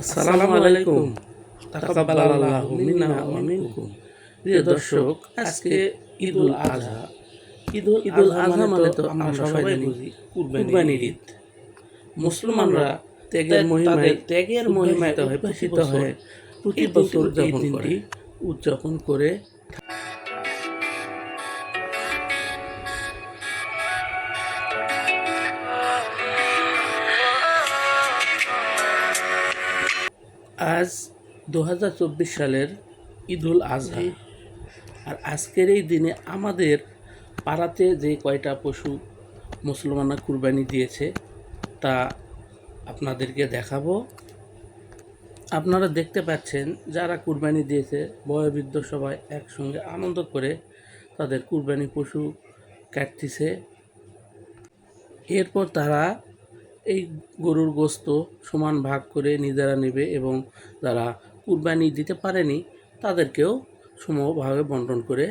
আসসালামু আলাইকুম। তাকাব্বালাল্লাহু মিন্না ওয়া মিনকুম। প্রিয় দর্শক আজকে ঈদুল আজহা ঈদুল ঈদুল আজহা মানে তো আমরা সবাই বুঝি কুরবানির ঈদ। মুসলমানরা ত্যাগের মহিমায় ত্যাগের মহিমায় উদ্ভাসিত হয় প্রতি বছর এই দিনটি উদযাপন করে আজ দু হাজার চব্বিশ সালের ঈদুল আজহা। আর আজকের এই দিনে আমাদের পাড়াতে যে কয়টা পশু মুসলমানরা কুরবানি দিয়েছে তা আপনাদেরকে দেখাবো। আপনারা দেখতে পাচ্ছেন যারা কুরবানি দিয়েছে বয়োবৃদ্ধ সবাই একসঙ্গে আনন্দ করে তাদের কুরবানি পশু কাটতেছে। এরপর তারা এই গরুর গোস্ত সমান ভাগ করে নিজেরা নেবে এবং যারা কুরবানি দিতে পারেনি, তাদেরকেও সমভাবে বন্টন করে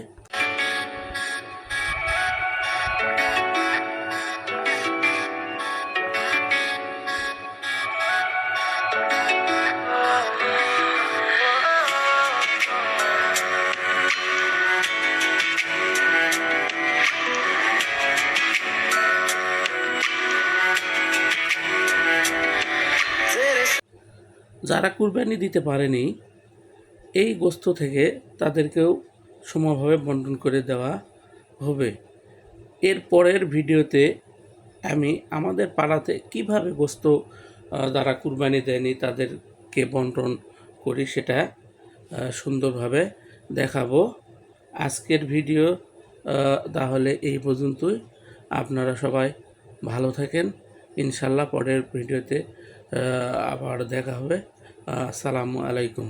যারা কুরবানি দিতে পারেনি, এই গোস্ত থেকে তাদেরকেও সমভাবে বন্টন করে দেওয়া হবে। এর পরের ভিডিওতে আমি আমাদের পাড়াতে কীভাবে গোস্ত যারা কুরবানি দেয়নি তাদেরকে বন্টন করি সেটা সুন্দরভাবে দেখাবো। আজকের ভিডিও তাহলে এই পর্যন্তই। আপনারা সবাই ভালো থাকেন। ইনশাল্লাহ পরের ভিডিওতে আবার দেখা হবে। আসসালামু আলাইকুম।